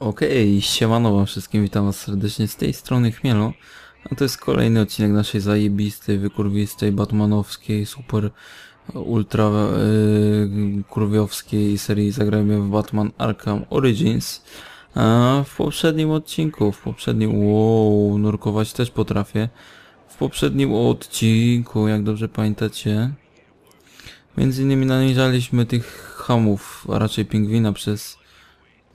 Okej, siemano wam wszystkim, witam was serdecznie z tej strony Chmielo. A to jest kolejny odcinek naszej zajebistej, wykurwistej, batmanowskiej, super ultra yy, kurwiowskiej serii Zagrajmy w Batman Arkham Origins. A w poprzednim odcinku, w poprzednim, wow, nurkować też potrafię. W poprzednim odcinku, jak dobrze pamiętacie, między innymi namierzaliśmy tych hamów, a raczej pingwina przez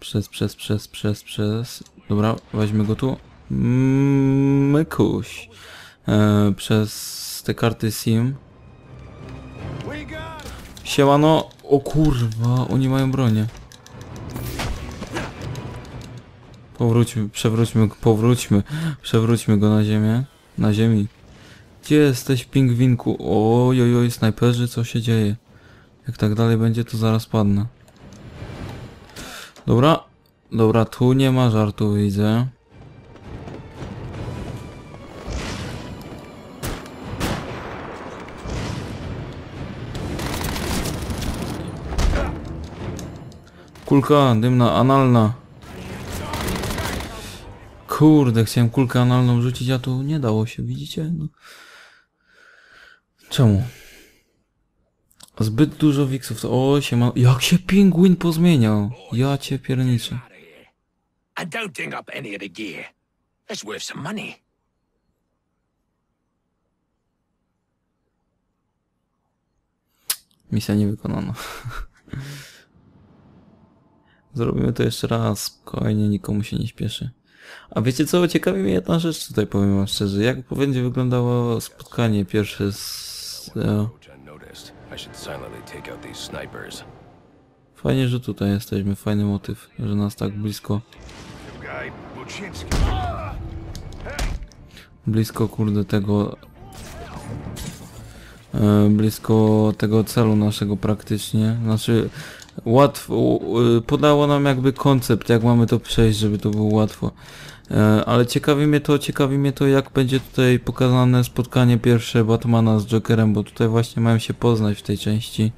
przez, przez, przez, przez, przez. Dobra, weźmy go tu. Mm, Mykuś. E, przez te karty SIM. Siemano. O kurwa, oni mają bronię. Powróćmy, przewróćmy, powróćmy, przewróćmy go na ziemię. Na ziemi. Gdzie jesteś, pingwinku? Oj, oj, oj, snajperzy, co się dzieje? Jak tak dalej będzie, to zaraz padnę. Dobra, dobra, tu nie ma żartu, widzę. Kulka dymna, analna. Kurde, chciałem kulkę analną rzucić, a tu nie dało się, widzicie? No. Czemu? Zbyt dużo wiksów. O, się ma... Jak się pingwin pozmieniał? Ja cię pierniczę. out of here. And don't ding up any of the gear. That's worth some money. Misja niewykonana. Zrobimy to jeszcze raz, spokojnie, nikomu się nie śpieszy. A wiecie co, ciekawi mnie jedna rzecz tutaj, powiem wam szczerze. Jak będzie wyglądało spotkanie pierwsze z... E, I noticed. I should silently take out these snipers. fajnie, że tutaj jesteśmy, fajny motyw, że nas tak blisko, blisko kurde tego... E, blisko tego celu naszego praktycznie. Znaczy, łatwo, y, podało nam jakby koncept, jak mamy to przejść, żeby to było łatwo. E, Ale ciekawi mnie to, ciekawi mnie to, jak będzie tutaj pokazane spotkanie pierwsze Batmana z Jokerem, bo tutaj właśnie mają się poznać w tej części.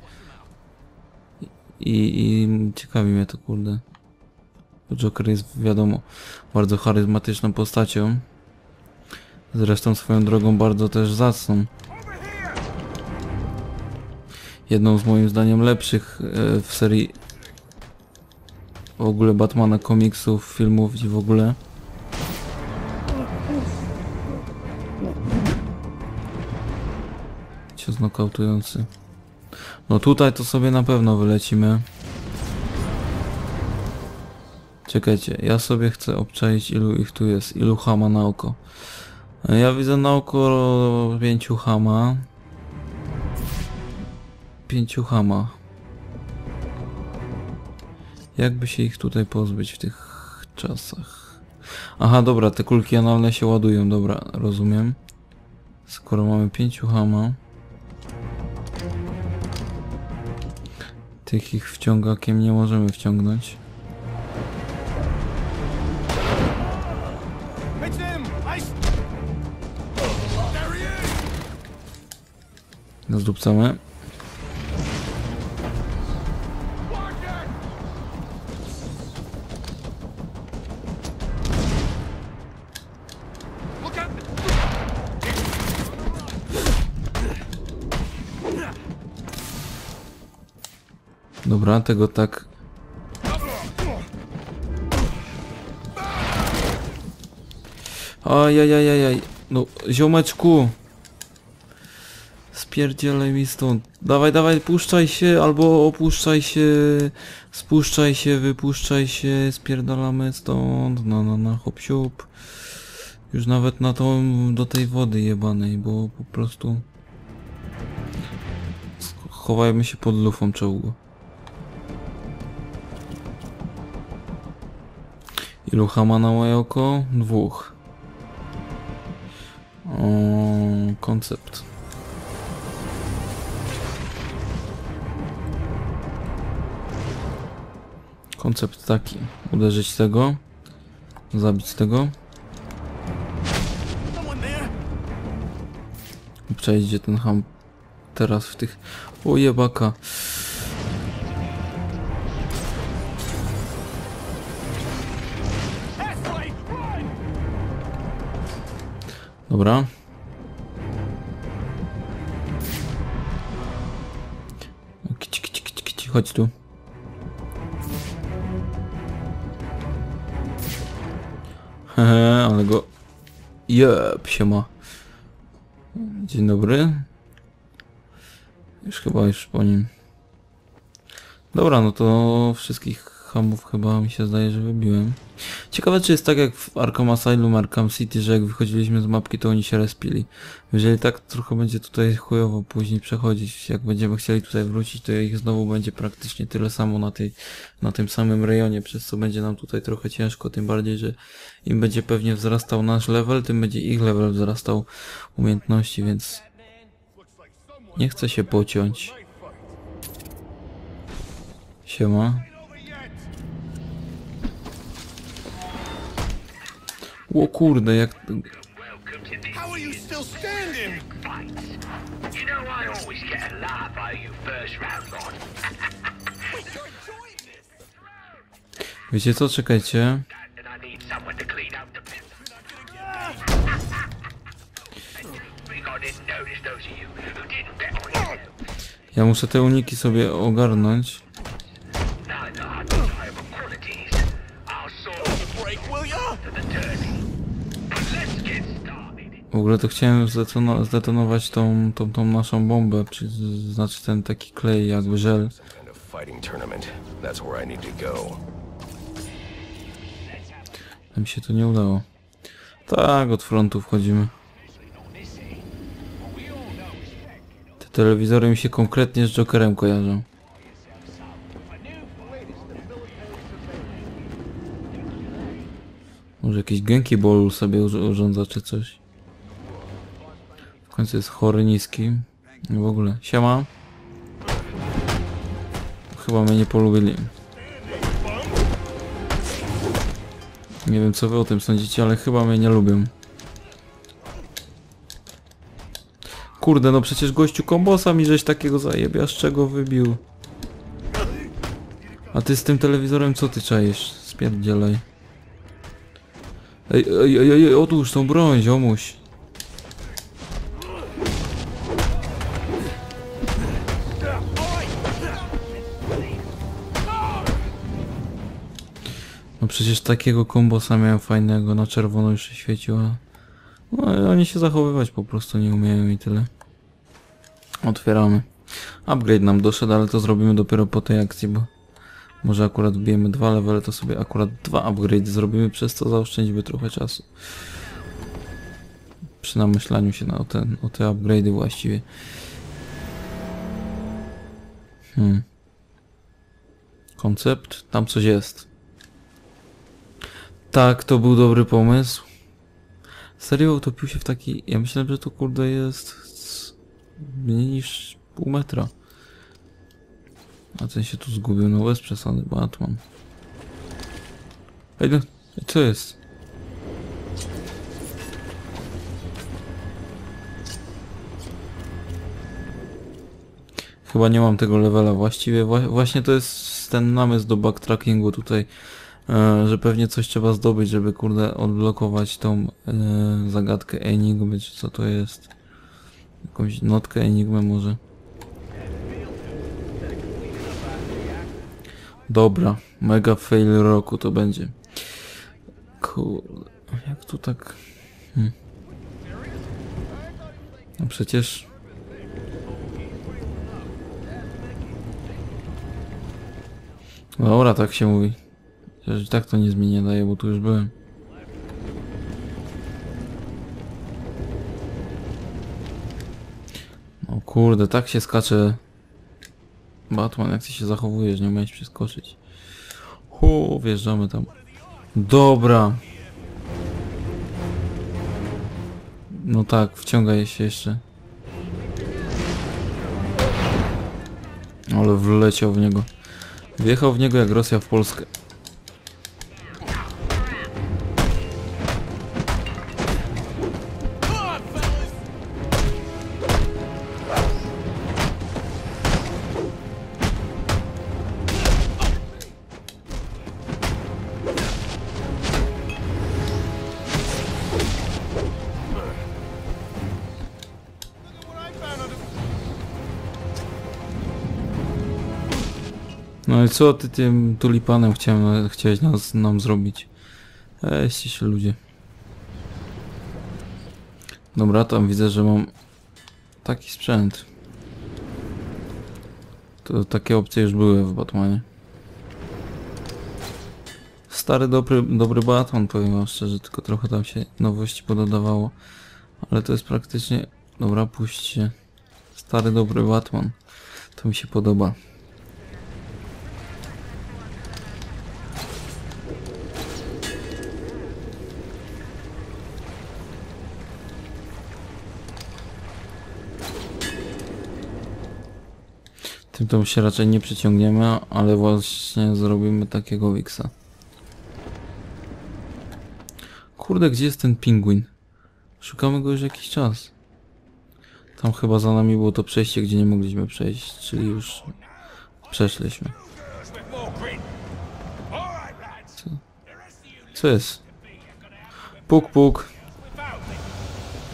I, i ciekawi mnie to, kurde. Bo Joker jest, wiadomo, bardzo charyzmatyczną postacią. Zresztą swoją drogą bardzo też zacną. Jedną z moim zdaniem lepszych e, w serii w ogóle Batmana komiksów, filmów i w ogóle. Cios nokautujący. No tutaj to sobie na pewno wylecimy. Czekajcie, ja sobie chcę obczaić ilu ich tu jest, ilu hama na oko. Ja widzę na oko pięciu hama. Pięciu hama. Jakby się ich tutaj pozbyć w tych czasach? Aha, dobra, te kulki analne się ładują, dobra, rozumiem. Skoro mamy pięciu hama. Tych ich wciągakiem nie możemy wciągnąć. Zdupcamy. Dobra, tego tak... Ajajajajaj, no ziomeczku! Spierdzielaj mi stąd. Dawaj, dawaj, puszczaj się, albo opuszczaj się, spuszczaj się, wypuszczaj się, spierdalamy stąd, no, no, no, hop siup. Już nawet na tą, do tej wody jebanej, bo po prostu... Chowajmy się pod lufą czołgu. Ilu hama na moje oko? Dwóch. Koncept. Koncept taki. Uderzyć tego. Zabić tego. Gdzie ten ham teraz w tych... O jebaka. Dobra. Kici, kici, kici, kici, chodź tu. Hehe, ale go... Jeb, siema. Dzień dobry. Już chyba już po nim. Dobra, no to wszystkich hamów chyba mi się zdaje, że wybiłem. Ciekawe czy jest tak jak w Arkham Asylum, Arkham City, że jak wychodziliśmy z mapki to oni się respili. Jeżeli tak trochę będzie tutaj chujowo później przechodzić, jak będziemy chcieli tutaj wrócić, to ich znowu będzie praktycznie tyle samo na, tej, na tym samym rejonie, przez co będzie nam tutaj trochę ciężko, tym bardziej, że im będzie pewnie wzrastał nasz level, tym będzie ich level wzrastał umiejętności, więc nie chcę się pociąć. Siema. First round lot. Wiecie co, czekajcie. Ja muszę te uniki sobie ogarnąć. W ogóle to chciałem zdetono zdetonować tą, tą, tą naszą bombę, czy znaczy ten taki klej, jakby żel. A mi się to nie udało. Tak, od frontu wchodzimy. Te telewizory mi się konkretnie z Jokerem kojarzą. Może jakiś Genki Ball sobie urz- urządza czy coś. W końcu jest chory, niski. No w ogóle. Siema. Chyba mnie nie polubili. Nie wiem co wy o tym sądzicie, ale chyba mnie nie lubią. Kurde, no przecież gościu kombosa mi żeś takiego zajebia, z czego wybił. A ty z tym telewizorem co ty czaisz? Spierdzielaj. Ej, ej, ej, ej, odłóż tą broń, ziomuś. Przecież takiego kombosa miałem fajnego, na czerwono już się świeciło. No ale oni się zachowywać po prostu nie umieją i tyle. Otwieramy. Upgrade nam doszedł, ale to zrobimy dopiero po tej akcji, bo może akurat wbijemy dwa levele, to sobie akurat dwa upgrade zrobimy, przez co zaoszczędzimy trochę czasu. Przy namyślaniu się na, o, te, o te upgrade'y właściwie. Hmm. Koncept? Tam coś jest. Tak, to był dobry pomysł. Serio utopił się w taki... Ja myślałem, że to kurde jest... mniej niż pół metra. A ten się tu zgubił, no bez przesady, Batman. Ej, no, co jest? Chyba nie mam tego levela właściwie. Wła- właśnie to jest ten namysł do backtrackingu tutaj, że pewnie coś trzeba zdobyć, żeby kurde odblokować tą e, zagadkę Enigmy, czy co to jest. Jakąś notkę Enigmy może. Dobra, mega fail roku to będzie. Kurde, jak tu tak... Hmm. No przecież... Dobra, tak się mówi. Tak to nie daje, bo tu już byłem. O kurde, tak się skacze. Batman, jak ty się zachowujesz, nie umiałeś przeskoczyć. Hu, wjeżdżamy tam. Dobra. No tak, wciągaj się jeszcze. Ale wleciał w niego. Wjechał w niego jak Rosja w Polskę. No i co ty tym tulipanem chciałem, chciałeś nas, nam zrobić? Weźcie się ludzie. Dobra, tam widzę, że mam taki sprzęt. To takie opcje już były w Batmanie. Stary, dobry, dobry Batman, powiem wam szczerze, tylko trochę tam się nowości pododawało. Ale to jest praktycznie... Dobra, puśćcie. Stary, dobry Batman. To mi się podoba. To się raczej nie przyciągniemy, ale właśnie zrobimy takiego Wixa. Kurde, gdzie jest ten pingwin? Szukamy go już jakiś czas. Tam chyba za nami było to przejście, gdzie nie mogliśmy przejść, czyli już przeszliśmy. You Co jest? Puk, puk.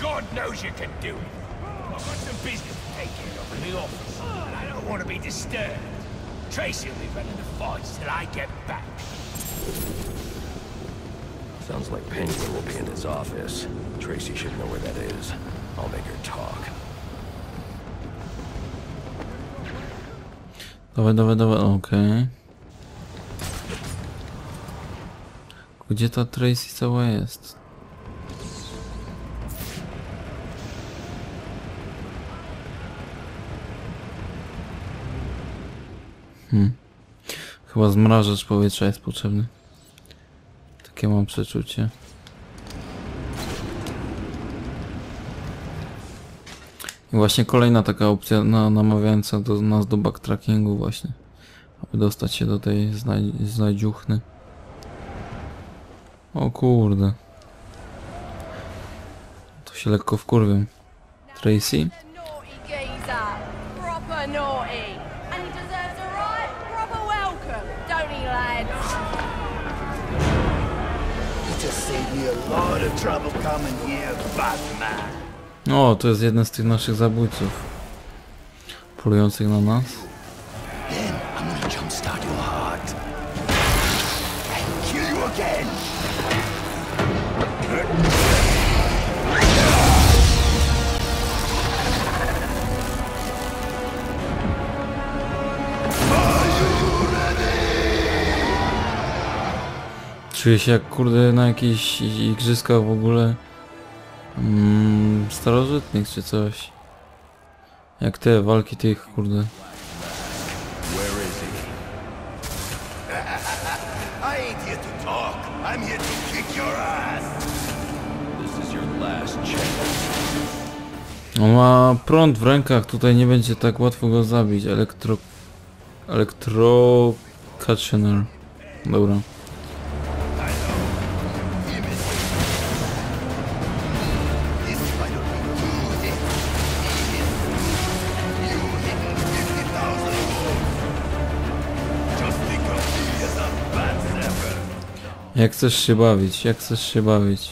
God knows you can do it. I've got some business in the office, want to be disturbed. Tracy will be running the fights till I get back. Sounds like Penguin will be in his office. Tracy should know where that is. I'll make her talk. Dawaj, dawaj, dawaj, okej. Gdzie ta Tracy cała jest? Hmm. Chyba zmrażacz powietrza jest potrzebny. Takie mam przeczucie. I właśnie kolejna taka opcja na, namawiająca do nas do backtrackingu właśnie. Aby dostać się do tej znaj znajdziuchny. O kurde. To się lekko wkurwiam. Tracy? O, to jest jeden z tych naszych zabójców. Polujących na nas. Czuję się jak kurde na jakichś igrzyskach w ogóle mm, starożytnych czy coś. Jak te walki tych kurde. On ma prąd w rękach, tutaj nie będzie tak łatwo go zabić. Elektro... Elektro... Kitchener. Dobra. Jak chcesz się bawić? Jak chcesz się bawić?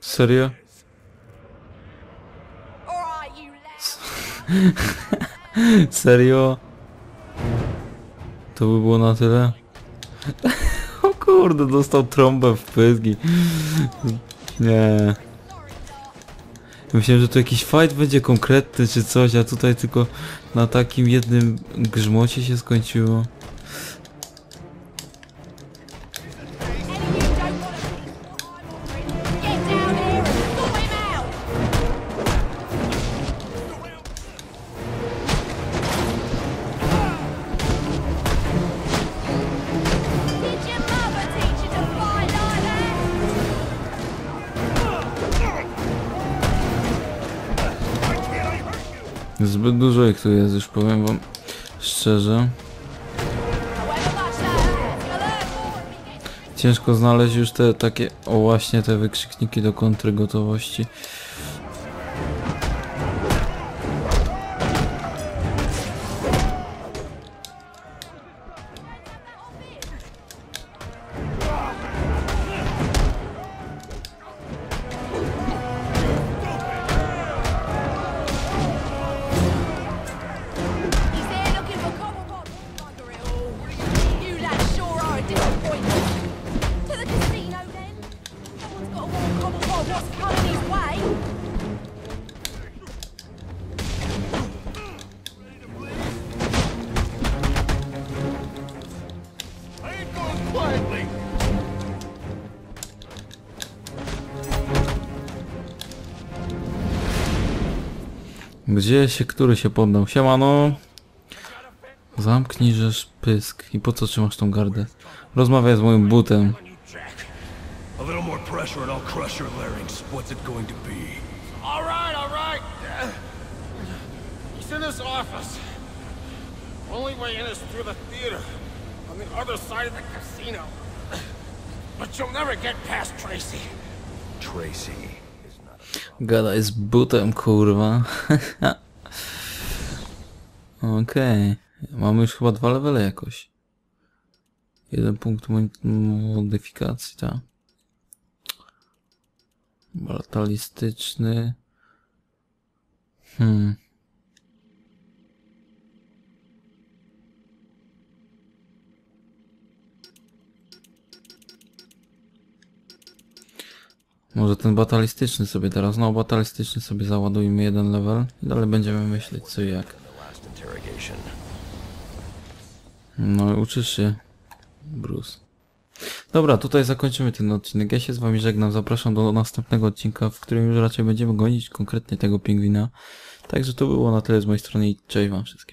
Serio? Serio? To by było na tyle? o kurde, dostał trąbę w pyzgi. Nie. Myślałem, że to jakiś fight będzie konkretny czy coś, a tutaj tylko na takim jednym grzmocie się skończyło. Zbyt dużo ich tu jest, już powiem wam szczerze. Ciężko znaleźć już te takie, o właśnie te wykrzykniki do kontry gotowości. Gdzie się, który się poddał? Siemano! Zamknij żeż pysk. I po co trzymasz tą gardę? Rozmawiaj z moim butem. A little more pressure and I'll crush your larynx. What's it going to be? All right, all right. He's in his office. Only way in is through the theater, on the other side of the casino. But you'll never get past Tracy. Gadaj z butem, kurwa. Okej. Mamy już chyba dwa levele jakoś. Jeden punkt mo- modyfikacji, tak. Batalistyczny. Hmm. Może ten batalistyczny sobie teraz, no batalistyczny sobie załadujmy jeden level i dalej będziemy myśleć co i jak. No uczysz się, Bruce. Dobra, tutaj zakończymy ten odcinek. Ja się z wami żegnam, zapraszam do następnego odcinka, w którym już raczej będziemy gonić konkretnie tego pingwina. Także to było na tyle z mojej strony i cześć wam wszystkim.